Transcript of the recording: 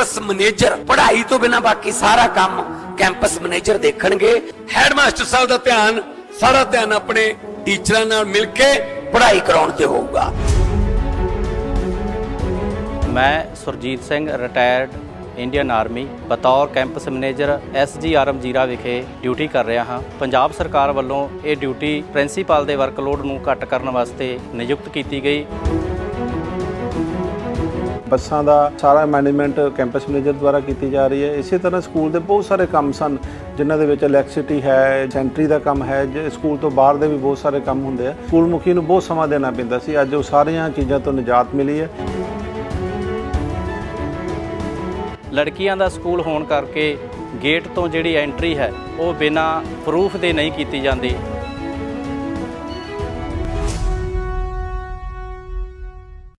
Manager ਪੜ੍ਹਾਈ ਤੋਂ ਬਿਨਾ ਬਾਕੀ ਸਾਰਾ ਕੰਮ ਕੈਂਪਸ ਮੈਨੇਜਰ ਦੇਖਣਗੇ। ਹੈਡਮਾਸਟਰ ਸਾਹਿਬ ਦਾ ਧਿਆਨ ਸਾਰਾ ਧਿਆਨ ਆਪਣੇ ਟੀਚਰਾਂ ਨਾਲ ਮਿਲ ਕੇ ਪੜ੍ਹਾਈ ਕਰਾਉਣ ਤੇ ਹੋਊਗਾ। ਮੈਂ Surjit Singh retired Indian army ਬਤੌਰ ਕੈਂਪਸ ਮੈਨੇਜਰ ਐਸਜੀਆਰਐਮ ਜੀਰਾ ਵਿਖੇ ਡਿਊਟੀ ਕਰ ਰਿਹਾ ਹਾਂ। ਪੰਜਾਬ ਸਰਕਾਰ ਵੱਲੋਂ ਇਹ ਡਿਊਟੀ ਪ੍ਰਿੰਸੀਪਲ ਦੇ ਵਰਕਲੋਡ ਨੂੰ ਘੱਟ ਕਰਨ ਵਾਸਤੇ ਨਿਯੁਕਤ ਕੀਤੀ ਗਈ। ਬੱਸਾਂ ਦਾ ਸਾਰਾ ਮੈਨੇਜਮੈਂਟ ਕੈਂਪਸ ਮੈਨੇਜਰ ਦੁਆਰਾ ਕੀਤੀ ਜਾ ਰਹੀ ਹੈ। ਇਸੇ ਤਰ੍ਹਾਂ ਸਕੂਲ ਦੇ ਬਹੁਤ ਸਾਰੇ ਕੰਮ ਸਨ, ਜਿਨ੍ਹਾਂ ਦੇ ਵਿੱਚ ਇਲੈਕਟ੍ਰਿਸਿਟੀ ਹੈ ਸੈਂਟਰੀ ਦਾ ਕੰਮ ਹੈ, ਜੇ ਸਕੂਲ ਤੋਂ ਬਾਹਰ ਦੇ ਵੀ ਬਹੁਤ ਸਾਰੇ ਕੰਮ ਹੁੰਦੇ ਆ। ਸਕੂਲ ਮੁਖੀ ਨੂੰ ਬਹੁਤ ਸਮਾਂ ਦੇਣਾ ਪੈਂਦਾ ਸੀ। ਅੱਜ ਉਹ ਸਾਰੀਆਂ ਚੀਜ਼ਾਂ ਤੋਂ ਨਿਜਾਤ ਮਿਲੀ ਹੈ। ਲੜਕੀਆਂ ਦਾ ਸਕੂਲ ਹੋਣ ਕਰਕੇ ਗੇਟ ਤੋਂ ਜਿਹੜੀ ਐਂਟਰੀ ਹੈ, ਉਹ ਬਿਨਾਂ ਪ੍ਰੂਫ ਦੇ ਨਹੀਂ ਕੀਤੀ ਜਾਂਦੀ।